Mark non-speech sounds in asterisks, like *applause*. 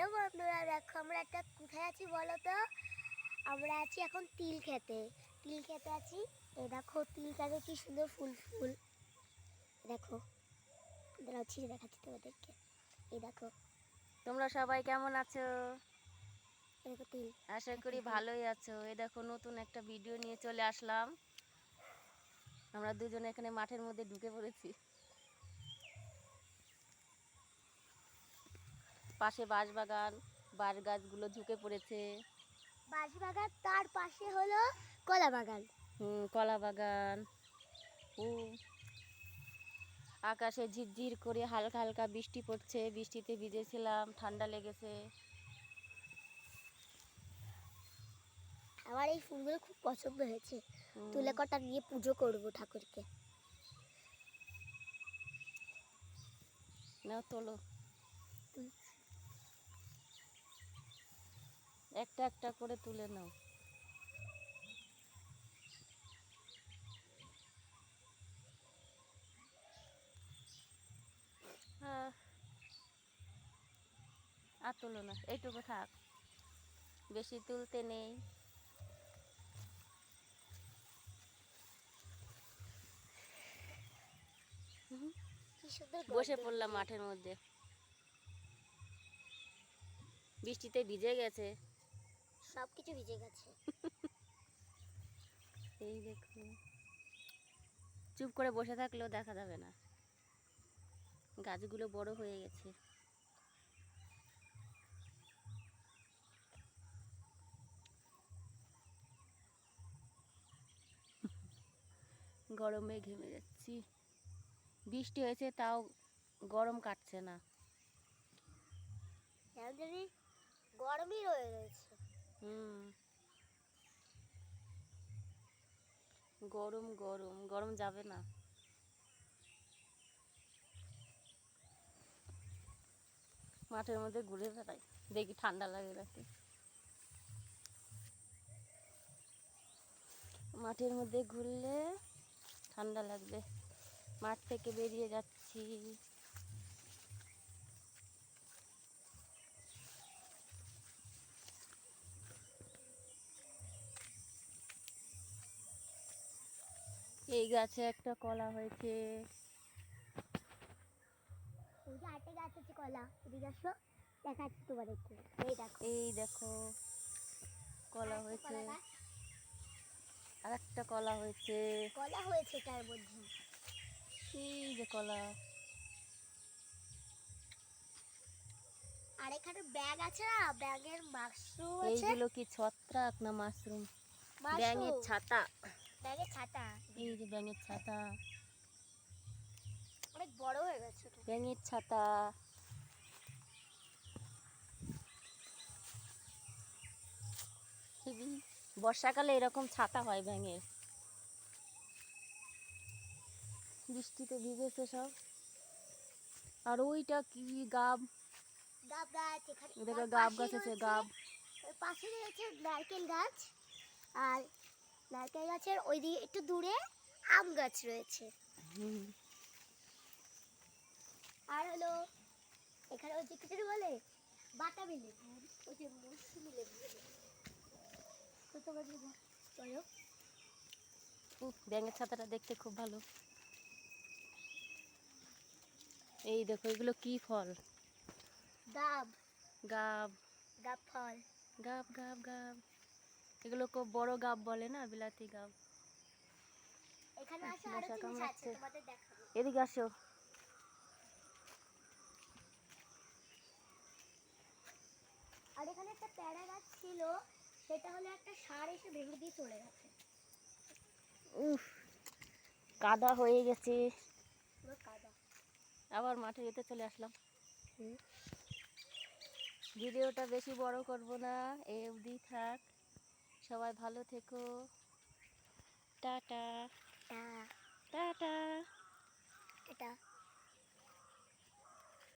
Hello বন্ধুরা দেখো আমরা একটা কোথায় আছি বলো তো? আমরা আছি এখন তিল খেতে। তিল খেতে আছি। এ দেখো তিল খেতে কি সুন্দর ফুল ফুল। দেখো দাঁড়াও ছিঁড়ে দেখাচ্ছি তোমাদেরকে। এই দেখো। তোমরা সবাই কেমন আছো? দেখো তিল। আশা করি ভালোই আছো। এই দেখো নতুন একটা ভিডিও নিয়ে চলে আসলাম। আমরা দুজনে এখানে মাঠের মধ্যে ঢুকে পড়েছি। পাশে বাঁশবাগান বাঁশ গাছগুলো ঝুঁকে পড়েছে। বাঁশ বাগান তার পাশে হলো কলা বাগান হুম, কলা বাগান ও। আকাশে ঝিরঝির করে হালকা হালকা বৃষ্টি পড়ছে। বৃষ্টিতে ভিজেছিলাম ঠান্ডা লেগেছে। আমার এই ফুলগুলো খুব পছন্দ হয়েছে। তুলে কটা নিয়ে পুজো করব ঠাকুরকে। তোলো তুল- একটা একটা করে তুলে নাও। আর তুলো না, এইটুকু থাক। বেশি তুলতে নেই। বসে পড়লাম মাঠের মধ্যে। বৃষ্টিতে ভিজে গেছে। সব কিছু ভিজে গেছে। *laughs* এই দেখো। চুপ করে বসে থাকলেও দেখা যাবে না। গাছগুলো বড় হয়ে গেছে। *laughs* গরমে ঘেমে যাচ্ছি। বৃষ্টি হয়েছে তাও গরম কাটছে না। গরমই রয়ে রয়েছে। গরম গরম। গরম যাবে না। মাঠের মধ্যে ঘুরে বেড়াই। দেখি ঠান্ডা লাগে নাকি। মাঠের মধ্যে ঘুরলে ঠান্ডা লাগবে। মাঠ থেকে বেরিয়ে যাচ্ছি। এই গাছে একটা কলা হয়েছে। এই দেখো। কলা হয়েছে। আর একটা কলা হয়েছে। কলা হয়েছে তার মধ্যে। এই যে কলা। আর এখানে ব্যাগ আছে না? ব্যাগের মাশরুম আছে। এইগুলো কি ছত্রাক না মাশরুম? ব্যাঙের ছাতা। ছাতা। এই যে ব্যাঙের ছাতা। অনেক বড় হয়ে গেছে ব্যাঙের ছাতা। বর্ষাকালে এরকম ছাতা হয় ব্যাঙের। বৃষ্টিতে ভিজেছে সব। আর ওইটা কি গাব? গাব গাছ এখানে দেখো গাব গাছ আছে গাব। পাশে রয়েছে নারকেল গাছ। আর নারকেল গাছের ওই দিকে একটু দূরে আম গাছ রয়েছে। আর হলো এখানে ওই যে কিছু বলে? বাতাবি লেবু ওই যে মৌসুমি লেবু ব্যাঙের ছাতাটা দেখতে খুব ভালো। এই দেখো এগুলো কি ফল? গাব। গাব। গাব ফল। গাব গাব গাব। এগুলো বড় গাব বলে না বিলাতি গাব। এদিকে আসো। আর এখানে একটা প্যারা গাছ ছিল সেটা হলো একটা সার এসে ভেঙে দিয়ে চলে গেছে। উফ কাদা হয়ে গেছে। কাদা। আবার মাঠে যেতে চলে আসলাম। ভিডিওটা বেশি বড় করব না এই অবধি থাক। সবাই ভালো থেকো। টাটা। Tata tata. এটা।